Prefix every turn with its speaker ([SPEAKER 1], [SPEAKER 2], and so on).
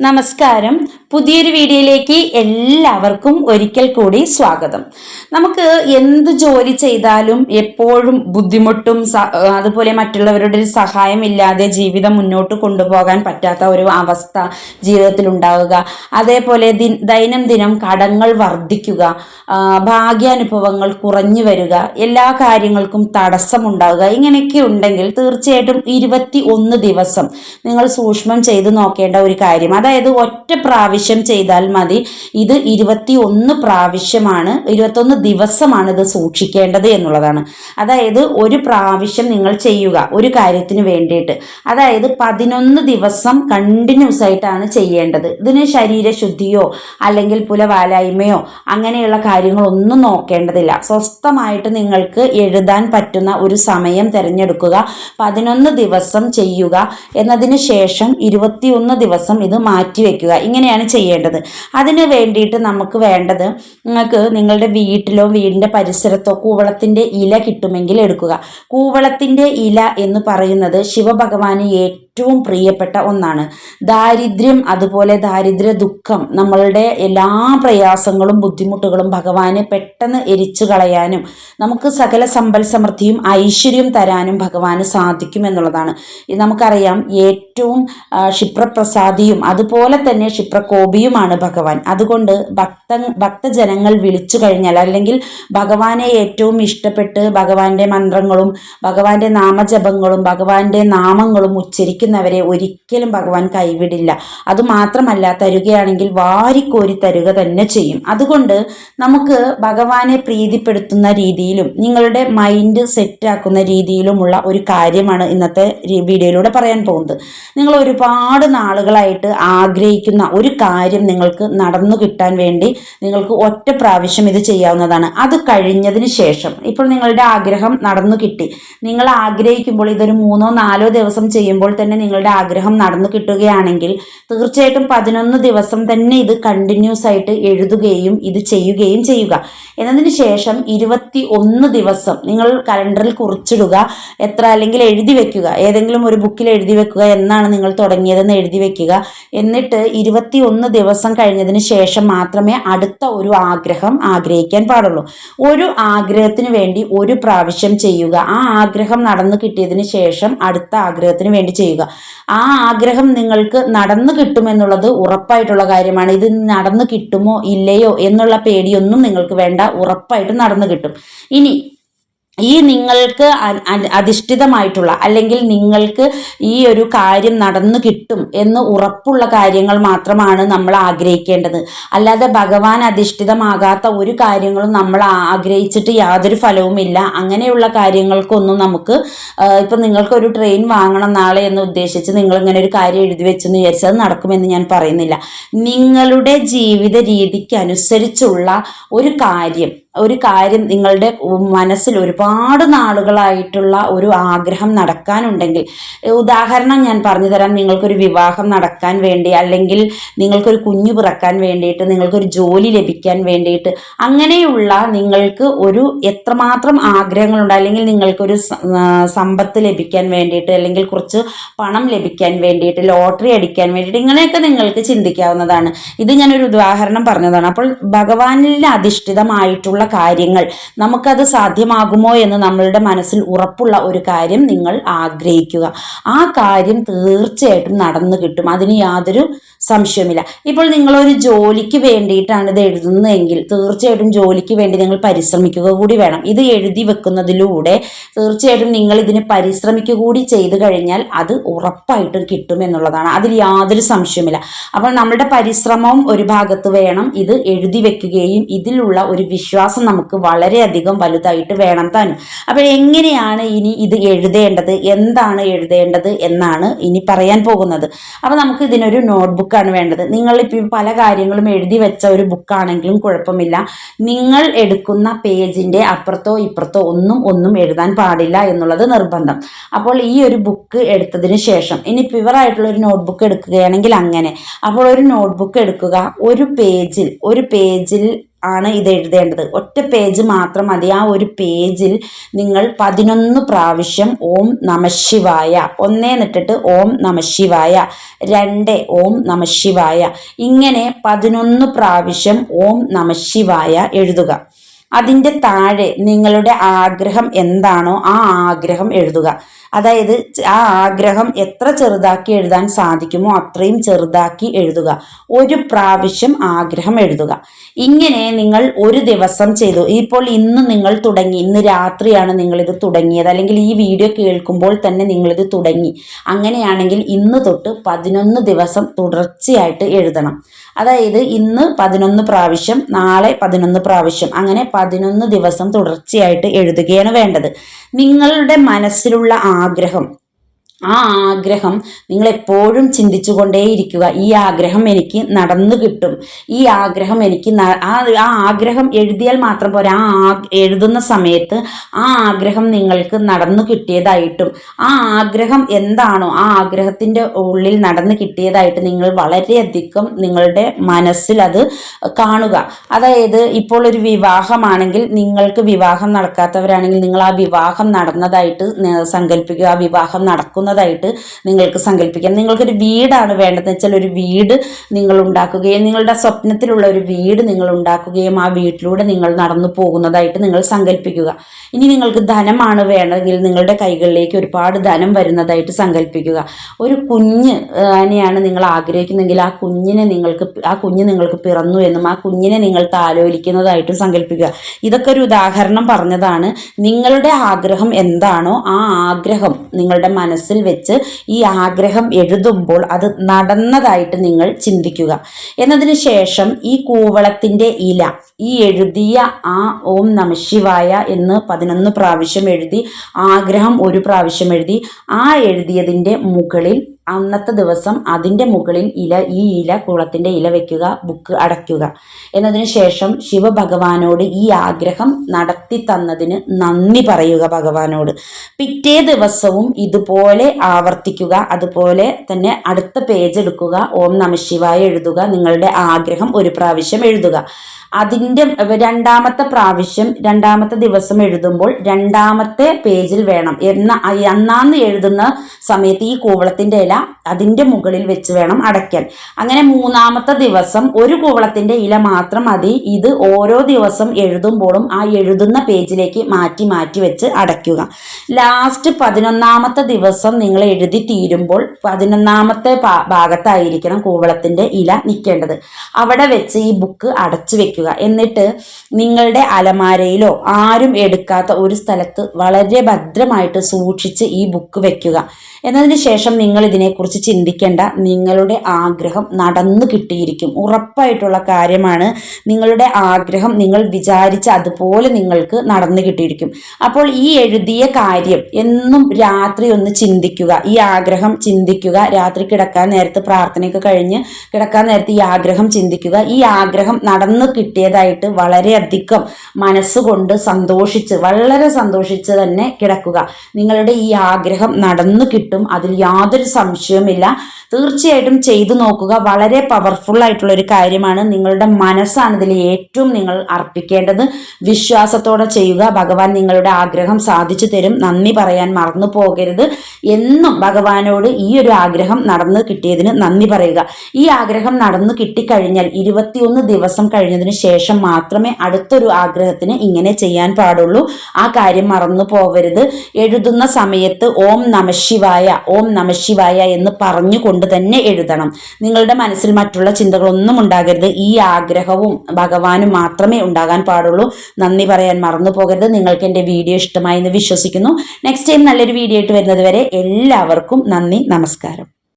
[SPEAKER 1] നമസ്കാരം. പുതിയൊരു വീഡിയോയിലേക്ക് എല്ലാവർക്കും ഒരിക്കൽ കൂടി സ്വാഗതം. നമുക്ക് എന്ത് ജോലി ചെയ്താലും എപ്പോഴും ബുദ്ധിമുട്ടും അതുപോലെ മറ്റുള്ളവരുടെ ഒരു സഹായമില്ലാതെ ജീവിതം മുന്നോട്ട് കൊണ്ടുപോകാൻ പറ്റാത്ത ഒരു അവസ്ഥ ജീവിതത്തിൽ ഉണ്ടാവുക അതേപോലെ ദൈനംദിനം കടങ്ങൾ വർദ്ധിക്കുക ഭാഗ്യാനുഭവങ്ങൾ കുറഞ്ഞു വരിക എല്ലാ കാര്യങ്ങൾക്കും തടസ്സമുണ്ടാവുക. ഇങ്ങനെയൊക്കെ ഉണ്ടെങ്കിൽ തീർച്ചയായിട്ടും ഇരുപത്തി ഒന്ന് ദിവസം നിങ്ങൾ സൂക്ഷ്മം ചെയ്ത് നോക്കേണ്ട ഒരു കാര്യം. അതായത് ഒറ്റ പ്രാവശ്യം ചെയ്താൽ മതി. ഇത് ഇരുപത്തി ഒന്ന് പ്രാവശ്യമാണ് ഇരുപത്തൊന്ന് ദിവസമാണ് ഇത് സൂക്ഷിക്കേണ്ടത് എന്നുള്ളതാണ്. അതായത് ഒരു പ്രാവശ്യം നിങ്ങൾ ചെയ്യുക ഒരു കാര്യത്തിന് വേണ്ടിയിട്ട്. അതായത് പതിനൊന്ന് ദിവസം കണ്ടിന്യൂസ് ആയിട്ടാണ് ചെയ്യേണ്ടത്. ഇതിന് ശരീരശുദ്ധിയോ അല്ലെങ്കിൽ പുലവാലായ്മയോ അങ്ങനെയുള്ള കാര്യങ്ങളൊന്നും നോക്കേണ്ടതില്ല. സ്വസ്ഥമായിട്ട് നിങ്ങൾക്ക് എഴുതാൻ പറ്റുന്ന ഒരു സമയം തിരഞ്ഞെടുക്കുക പതിനൊന്ന് ദിവസം ചെയ്യുക എന്നതിന് ശേഷം ഇരുപത്തിയൊന്ന് ദിവസം ഇത് മാറ്റിവെക്കുക. ഇങ്ങനെയാണ് ചെയ്യേണ്ടത്. അതിന് വേണ്ടിയിട്ട് നമുക്ക് വേണ്ടത് നിങ്ങൾക്ക് നിങ്ങളുടെ വീട്ടിലോ വീടിന്റെ പരിസരത്തോ കൂവളത്തിന്റെ ഇല കിട്ടുമെങ്കിൽ എടുക്കുക. കൂവളത്തിന്റെ ഇല എന്ന് പറയുന്നത് ശിവഭഗവാന് ഏറ്റവും പ്രിയപ്പെട്ട ഒന്നാണ്. ദാരിദ്ര്യം അതുപോലെ ദാരിദ്ര്യ ദുഃഖം നമ്മളുടെ എല്ലാ പ്രയാസങ്ങളും ബുദ്ധിമുട്ടുകളും ഭഗവാനെ പെട്ടെന്ന് എരിച്ചു കളയാനും നമുക്ക് സകല സമ്പൽ സമൃദ്ധിയും ഐശ്വര്യം തരാനും ഭഗവാന് സാധിക്കും എന്നുള്ളതാണ്. നമുക്കറിയാം ഏറ്റവും ക്ഷിപ്രപ്രസാദിയും അതുപോലെ തന്നെ ക്ഷിപ്രകോപിയുമാണ് ഭഗവാൻ. അതുകൊണ്ട് ഭക്ത ഭക്തജനങ്ങൾ വിളിച്ചു കഴിഞ്ഞാൽ അല്ലെങ്കിൽ ഭഗവാനെ ഏറ്റവും ഇഷ്ടപ്പെട്ട് ഭഗവാന്റെ മന്ത്രങ്ങളും ഭഗവാന്റെ നാമജപങ്ങളും ഭഗവാന്റെ നാമങ്ങളും ഉച്ചരിക്കുന്നവരെ ഒരിക്കലും ഭഗവാൻ കൈവിടില്ല. അതുമാത്രമല്ല തരുകയാണെങ്കിൽ വാരിക്കോരി തരുക തന്നെ ചെയ്യും. അതുകൊണ്ട് നമുക്ക് ഭഗവാനെ പ്രീതിപ്പെടുത്തുന്ന രീതിയിലും നിങ്ങളുടെ മൈൻഡ് സെറ്റാക്കുന്ന രീതിയിലുമുള്ള ഒരു കാര്യമാണ് ഇന്നത്തെ വീഡിയോയിലൂടെ പറയാൻ പോകുന്നത്. നിങ്ങൾ ഒരുപാട് നാളുകളായിട്ട് ആഗ്രഹിക്കുന്ന ഒരു കാര്യം നിങ്ങൾക്ക് നടന്നു കിട്ടാൻ വേണ്ടി നിങ്ങൾക്ക് ഒറ്റ പ്രാവശ്യം ഇത് ചെയ്യാവുന്നതാണ്. അത് കഴിഞ്ഞതിന് ശേഷം ഇപ്പോൾ നിങ്ങളുടെ ആഗ്രഹം നടന്നു കിട്ടി. നിങ്ങൾ ആഗ്രഹിക്കുമ്പോൾ ഇതൊരു മൂന്നോ നാലോ ദിവസം ചെയ്യുമ്പോൾ തന്നെ നിങ്ങളുടെ ആഗ്രഹം നടന്നു കിട്ടുകയാണെങ്കിൽ തീർച്ചയായിട്ടും പതിനൊന്ന് ദിവസം തന്നെ ഇത് കണ്ടിന്യൂസ് ആയിട്ട് എഴുതുകയും ഇത് ചെയ്യുകയും ചെയ്യുക. എന്നതിന് ശേഷം ഇരുപത്തി ഒന്ന് ദിവസം നിങ്ങൾ കലണ്ടറിൽ കുറിച്ചിടുക എത്ര അല്ലെങ്കിൽ എഴുതി വെക്കുക ഏതെങ്കിലും ഒരു ബുക്കിൽ എഴുതി വെക്കുക എന്നാണ് നിങ്ങൾ തുടങ്ങിയതെന്ന് എഴുതി വെക്കുക. എന്നിട്ട് ഇരുപത്തി ഒന്ന് ദിവസം കഴിഞ്ഞതിന് ശേഷം മാത്രമേ അടുത്ത ഒരു ആഗ്രഹം ആഗ്രഹിക്കാൻ പാടുള്ളൂ. ഒരു ആഗ്രഹത്തിന് വേണ്ടി ഒരു പ്രാവശ്യം ചെയ്യുക. ആ ആഗ്രഹം നടന്നു കിട്ടിയതിന് ശേഷം അടുത്ത ആഗ്രഹത്തിന് വേണ്ടി ചെയ്യുക. ആ ആഗ്രഹം നിങ്ങൾക്ക് നടന്നു കിട്ടുമെന്നുള്ളത് ഉറപ്പായിട്ടുള്ള കാര്യമാണ്. ഇത് നടന്നു കിട്ടുമോ ഇല്ലയോ എന്നുള്ള പേടിയൊന്നും നിങ്ങൾക്ക് വേണ്ട. ഉറപ്പായിട്ട് നടന്നു കിട്ടും. ഇനി ഈ നിങ്ങൾക്ക് അധിഷ്ഠിതമായിട്ടുള്ള അല്ലെങ്കിൽ നിങ്ങൾക്ക് ഈ ഒരു കാര്യം നടന്നു കിട്ടും എന്ന് ഉറപ്പുള്ള കാര്യങ്ങൾ മാത്രമാണ് നമ്മൾ ആഗ്രഹിക്കേണ്ടത്. അല്ലാതെ ഭഗവാൻ അധിഷ്ഠിതമാകാത്ത ഒരു കാര്യങ്ങളും നമ്മൾ ആഗ്രഹിച്ചിട്ട് യാതൊരു ഫലവുമില്ല അങ്ങനെയുള്ള കാര്യങ്ങൾക്കൊന്നും നമുക്ക് ഇപ്പം നിങ്ങൾക്കൊരു ട്രെയിൻ വാങ്ങണം നാളെ എന്ന് ഉദ്ദേശിച്ച് നിങ്ങൾ ഇങ്ങനെ ഒരു കാര്യം എഴുതി വെച്ചെന്ന് വിചാരിച്ചത് നടക്കുമെന്ന് ഞാൻ പറയുന്നില്ല. നിങ്ങളുടെ ജീവിത രീതിക്ക് അനുസരിച്ചുള്ള ഒരു കാര്യം ഒരു കാര്യം നിങ്ങളുടെ മനസ്സിൽ ഒരുപാട് നാളുകളായിട്ടുള്ള ഒരു ആഗ്രഹം നടക്കാനുണ്ടെങ്കിൽ ഉദാഹരണം ഞാൻ പറഞ്ഞു തരാം നിങ്ങൾക്കൊരു വിവാഹം നടക്കാൻ വേണ്ടി അല്ലെങ്കിൽ നിങ്ങൾക്കൊരു കുഞ്ഞു പിറക്കാൻ വേണ്ടിയിട്ട് നിങ്ങൾക്കൊരു ജോലി ലഭിക്കാൻ വേണ്ടിയിട്ട് അങ്ങനെയുള്ള നിങ്ങൾക്ക് ഒരു എത്രമാത്രം ആഗ്രഹങ്ങളുണ്ട് അല്ലെങ്കിൽ നിങ്ങൾക്കൊരു സമ്പത്ത് ലഭിക്കാൻ വേണ്ടിയിട്ട് അല്ലെങ്കിൽ കുറച്ച് പണം ലഭിക്കാൻ വേണ്ടിയിട്ട് ലോട്ടറി അടിക്കാൻ വേണ്ടിയിട്ട് ഇങ്ങനെയൊക്കെ നിങ്ങൾക്ക് ചിന്തിക്കാവുന്നതാണ്. ഇത് ഞാനൊരു ഉദാഹരണം പറഞ്ഞതാണ്. അപ്പോൾ ഭഗവാനിൽ അധിഷ്ഠിതമായിട്ടുള്ള കാര്യങ്ങൾ. നമുക്കത് സാധ്യമാകുമോ എന്ന് നമ്മളുടെ മനസ്സിൽ ഉറപ്പുള്ള ഒരു കാര്യം നിങ്ങൾ ആഗ്രഹിക്കുക. ആ കാര്യം തീർച്ചയായിട്ടും നടന്നു കിട്ടും. അതിന് യാതൊരു സംശയമില്ല ഇപ്പോൾ നിങ്ങളൊരു ജോലിക്ക് വേണ്ടിയിട്ടാണ് ഇത് എഴുതുന്നതെങ്കിൽ തീർച്ചയായിട്ടും ജോലിക്ക് വേണ്ടി നിങ്ങൾ പരിശ്രമിക്കുക കൂടി വേണം. ഇത് എഴുതി വെക്കുന്നതിലൂടെ തീർച്ചയായിട്ടും നിങ്ങൾ ഇതിന് പരിശ്രമിക്കുക കൂടി ചെയ്തു കഴിഞ്ഞാൽ അത് ഉറപ്പായിട്ടും കിട്ടും എന്നുള്ളതാണ്. അതിൽ യാതൊരു സംശയമില്ല അപ്പോൾ നമ്മുടെ പരിശ്രമവും ഒരു ഭാഗത്ത് വേണം ഇത് എഴുതി വെക്കുകയും ഇതിലുള്ള ഒരു വിശ്വാസം നമുക്ക് വളരെയധികം വലുതായിട്ട് വേണം താനും. അപ്പോൾ എങ്ങനെയാണ് ഇനി ഇത് എഴുതേണ്ടത്? എന്താണ് എഴുതേണ്ടത് എന്നാണ് ഇനി പറയാൻ പോകുന്നത്. അപ്പോൾ നമുക്ക് ഇതിനൊരു നോട്ട്ബുക്കാണ് വേണ്ടത്. നിങ്ങളിപ്പോൾ പല കാര്യങ്ങളും എഴുതി വെച്ച ഒരു ബുക്കാണെങ്കിലും കുഴപ്പമില്ല. നിങ്ങൾ എടുക്കുന്ന പേജിന്റെ അപ്പുറത്തോ ഇപ്പുറത്തോ ഒന്നും ഒന്നും എഴുതാൻ പാടില്ല എന്നുള്ളത് നിർബന്ധം. അപ്പോൾ ഈ ഒരു ബുക്ക് എടുത്തതിന് ശേഷം ഇനി പ്യുവറായിട്ടുള്ള ഒരു നോട്ട്ബുക്ക് എടുക്കുകയാണെങ്കിൽ അങ്ങനെ. അപ്പോൾ ഒരു നോട്ട്ബുക്ക് എടുക്കുക. ഒരു പേജിൽ ഒരു പേജിൽ ആണ് ഇത് എഴുതേണ്ടത്. ഒറ്റ പേജ് മാത്രം മതി. ആ ഒരു പേജിൽ നിങ്ങൾ പതിനൊന്ന് പ്രാവശ്യം ഓം നമശിവായ ഒന്നേ നിട്ടിട്ട് ഓം നമശിവായ രണ്ട് ഓം നമശിവായ ഇങ്ങനെ പതിനൊന്ന് പ്രാവശ്യം ഓം നമശിവായ എഴുതുക. അതിന്റെ താഴെ നിങ്ങളുടെ ആഗ്രഹം എന്താണോ ആ ആഗ്രഹം എഴുതുക. അതായത് ആ ആഗ്രഹം എത്ര ചെറുതാക്കി എഴുതാൻ സാധിക്കുമോ അത്രയും ചെറുതാക്കി എഴുതുക. ഒരു പ്രാവശ്യം ആഗ്രഹം എഴുതുക. ഇങ്ങനെ നിങ്ങൾ ഒരു ദിവസം ചെയ്തു. ഇപ്പോൾ ഇന്ന് നിങ്ങൾ തുടങ്ങി. ഇന്ന് രാത്രിയാണ് നിങ്ങളിത് തുടങ്ങിയത്. അല്ലെങ്കിൽ ഈ വീഡിയോ കേൾക്കുമ്പോൾ തന്നെ നിങ്ങളിത് തുടങ്ങി. അങ്ങനെയാണെങ്കിൽ ഇന്ന് തൊട്ട് പതിനൊന്ന് ദിവസം തുടർച്ചയായിട്ട് എഴുതണം. അതായത് ഇന്ന് പതിനൊന്ന് പ്രാവശ്യം നാളെ പതിനൊന്ന് പ്രാവശ്യം. അങ്ങനെ പതിനൊന്ന് ദിവസം തുടർച്ചയായിട്ട് എഴുതുകയാണ് വേണ്ടത്. നിങ്ങളുടെ മനസ്സിലുള്ള ആഗ്രഹം ആ ആഗ്രഹം നിങ്ങളെപ്പോഴും ചിന്തിച്ചുകൊണ്ടേയിരിക്കുക. ഈ ആഗ്രഹം എനിക്ക് നടന്നു കിട്ടും. ഈ ആഗ്രഹം എനിക്ക് ആ ആഗ്രഹം എഴുതിയാൽ മാത്രം പോരാ. ആ എഴുതുന്ന സമയത്ത് ആ ആഗ്രഹം നിങ്ങൾക്ക് നടന്നു കിട്ടിയതായിട്ടും ആ ആഗ്രഹം എന്താണോ ആ ആഗ്രഹത്തിന്റെ ഉള്ളിൽ നടന്നു കിട്ടിയതായിട്ട് നിങ്ങൾ വളരെയധികം നിങ്ങളുടെ മനസ്സിൽ അത് കാണുക. അതായത് ഇപ്പോൾ ഒരു വിവാഹമാണെങ്കിൽ നിങ്ങൾക്ക് വിവാഹം നടക്കാത്തവരാണെങ്കിൽ നിങ്ങൾ ആ വിവാഹം നടന്നതായിട്ട് സങ്കല്പിക്കുക. ആ വിവാഹം നടക്കുന്ന പോകുന്നതായിട്ട് നിങ്ങൾക്ക് സങ്കല്പിക്കാം. നിങ്ങൾക്കൊരു വീടാണ് വേണ്ടതെന്ന് വെച്ചാൽ ഒരു വീട് നിങ്ങൾ ഉണ്ടാക്കുകയും നിങ്ങളുടെ സ്വപ്നത്തിലുള്ള ഒരു വീട് നിങ്ങൾ ഉണ്ടാക്കുകയും ആ വീട്ടിലൂടെ നിങ്ങൾ നടന്നു പോകുന്നതായിട്ട് നിങ്ങൾ സങ്കല്പിക്കുക. ഇനി നിങ്ങൾക്ക് ധനമാണ് വേണമെങ്കിൽ നിങ്ങളുടെ കൈകളിലേക്ക് ഒരുപാട് ധനം വരുന്നതായിട്ട് സങ്കല്പിക്കുക. ഒരു കുഞ്ഞ് അതിനെയാണ് നിങ്ങൾ ആഗ്രഹിക്കുന്നതെങ്കിൽ ആ കുഞ്ഞിനെ നിങ്ങൾക്ക് ആ കുഞ്ഞ് നിങ്ങൾക്ക് പിറന്നു എന്നും ആ കുഞ്ഞിനെ നിങ്ങൾ താലോലിക്കുന്നതായിട്ടും സങ്കല്പിക്കുക. ഇതൊക്കെ ഒരു ഉദാഹരണം പറഞ്ഞതാണ്. നിങ്ങളുടെ ആഗ്രഹം എന്താണോ ആ ആഗ്രഹം നിങ്ങളുടെ മനസ്സിൽ വെച്ച് ഈ ആഗ്രഹം എഴുതുമ്പോൾ അത് നടന്നതായിട്ട് നിങ്ങൾ ചിന്തിക്കുക. എന്നതിന് ശേഷം ഈ കൂവളത്തിന്റെ ഇല ഈ എഴുതിയ ആ ഓം നമശിവായ എന്ന് പതിനൊന്ന് പ്രാവശ്യം എഴുതി ആഗ്രഹം ഒരു പ്രാവശ്യം എഴുതി ആ എഴുതിയതിന്റെ മുകളിൽ അന്നത്തെ ദിവസം അതിന്റെ മുകളിൽ ഇല ഈ ഇല കുളത്തിന്റെ ഇല വയ്ക്കുക ബുക്ക് അടയ്ക്കുക. എന്നതിന് ശേഷം ശിവഭഗവാനോട് ഈ ആഗ്രഹം നടത്തി തന്നതിന് നന്ദി പറയുക ഭഗവാനോട്. പിറ്റേ ദിവസവും ഇതുപോലെ ആവർത്തിക്കുക അതുപോലെ തന്നെ അടുത്ത പേജ് എടുക്കുക ഓം നമശിവായ എഴുതുക നിങ്ങളുടെ ആഗ്രഹം ഒരു പ്രാവശ്യം എഴുതുക. അതിന്റെ രണ്ടാമത്തെ പ്രാവശ്യം രണ്ടാമത്തെ ദിവസം എഴുതുമ്പോൾ രണ്ടാമത്തെ പേജിൽ വേണം. എന്ന അന്നാന്ന് എഴുതുന്ന സമയത്ത് ഈ കൂവളത്തിന്റെ ഇല അതിന്റെ മുകളിൽ വെച്ച് വേണം അടയ്ക്കാൻ. അങ്ങനെ മൂന്നാമത്തെ ദിവസം ഒരു കൂവളത്തിന്റെ ഇല മാത്രം മതി. ഇത് ഓരോ ദിവസം എഴുതുമ്പോഴും ആ എഴുതുന്ന പേജിലേക്ക് മാറ്റി മാറ്റി വെച്ച് അടയ്ക്കുക. ലാസ്റ്റ് പതിനൊന്നാമത്തെ ദിവസം നിങ്ങൾ എഴുതി തീരുമ്പോൾ പതിനൊന്നാമത്തെ ഭാഗത്തായിരിക്കണം കൂവളത്തിന്റെ ഇല നിൽക്കേണ്ടത്. അവിടെ വെച്ച് ഈ ബുക്ക് അടച്ചു വെക്കുക. എന്നിട്ട് നിങ്ങളുടെ അലമാരയിലോ ആരും എടുക്കാത്ത ഒരു സ്ഥലത്ത് വളരെ ഭദ്രമായിട്ട് സൂക്ഷിച്ച് ഈ ബുക്ക് വെക്കുക. എന്നതിന് ശേഷം നിങ്ങൾ ഇതിനെക്കുറിച്ച് ചിന്തിക്കേണ്ട നിങ്ങളുടെ ആഗ്രഹം നടന്നു കിട്ടിയിരിക്കും. ഉറപ്പായിട്ടുള്ള കാര്യമാണ് നിങ്ങളുടെ ആഗ്രഹം. നിങ്ങൾ വിചാരിച്ച അതുപോലെ നിങ്ങൾക്ക് നടന്നു കിട്ടിയിരിക്കും. അപ്പോൾ ഈ എഴുതിയ കാര്യം എന്നും രാത്രി ഒന്ന് ചിന്തിക്കുക. ഈ ആഗ്രഹം ചിന്തിക്കുക. രാത്രി കിടക്കാൻ നേരത്ത് പ്രാർത്ഥനയൊക്കെ കഴിഞ്ഞ് കിടക്കാൻ നേരത്ത് ഈ ആഗ്രഹം ചിന്തിക്കുക. ഈ ആഗ്രഹം നടന്നു കിട്ടിയതായിട്ട് വളരെയധികം മനസ്സുകൊണ്ട് സന്തോഷിച്ച് വളരെ സന്തോഷിച്ച് തന്നെ കിടക്കുക. നിങ്ങളുടെ ഈ ആഗ്രഹം നടന്നു കിട്ടും. അതിൽ യാതൊരു സംശയവുമില്ല. തീർച്ചയായിട്ടും ചെയ്തു നോക്കുക. വളരെ പവർഫുൾ ആയിട്ടുള്ള ഒരു കാര്യമാണ്. നിങ്ങളുടെ മനസ്സാണ് ഇതിൽ ഏറ്റവും നിങ്ങൾ അർപ്പിക്കേണ്ടത്. വിശ്വാസത്തോടെ ചെയ്യുക. ഭഗവാൻ നിങ്ങളുടെ ആഗ്രഹം സാധിച്ചു തരും. നന്ദി പറയാൻ മറന്നു പോകരുത് എന്നും ഭഗവാനോട് ഈ ഒരു ആഗ്രഹം നടന്നു കിട്ടിയതിന് നന്ദി പറയുക. ഈ ആഗ്രഹം നടന്നു കിട്ടിക്കഴിഞ്ഞാൽ ഇരുപത്തിയൊന്ന് ദിവസം കഴിഞ്ഞതിന് ശേഷം മാത്രമേ അടുത്തൊരു ആഗ്രഹത്തിന് ഇങ്ങനെ ചെയ്യാൻ പാടുള്ളൂ. ആ കാര്യം മറന്നു പോകരുത്. എഴുതുന്ന സമയത്ത് ഓം നമശിവായ ഓം നമശിവായ എന്ന് പറഞ്ഞുകൊണ്ട് തന്നെ എഴുതണം. നിങ്ങളുടെ മനസ്സിൽ മറ്റുള്ള ചിന്തകളൊന്നും ഉണ്ടാകരുത്. ഈ ആഗ്രഹവും ഭഗവാനും മാത്രമേ ഉണ്ടാകാൻ പാടുള്ളൂ. നന്ദി പറയാൻ മറന്നു പോകരുത്. നിങ്ങൾക്ക് എന്റെ വീഡിയോ ഇഷ്ടമായി എന്ന് വിശ്വസിക്കുന്നു. നെക്സ്റ്റ് ടൈം നല്ലൊരു വീഡിയോ ആയിട്ട് വരുന്നത് വരെ എല്ലാവർക്കും നന്ദി നമസ്കാരം.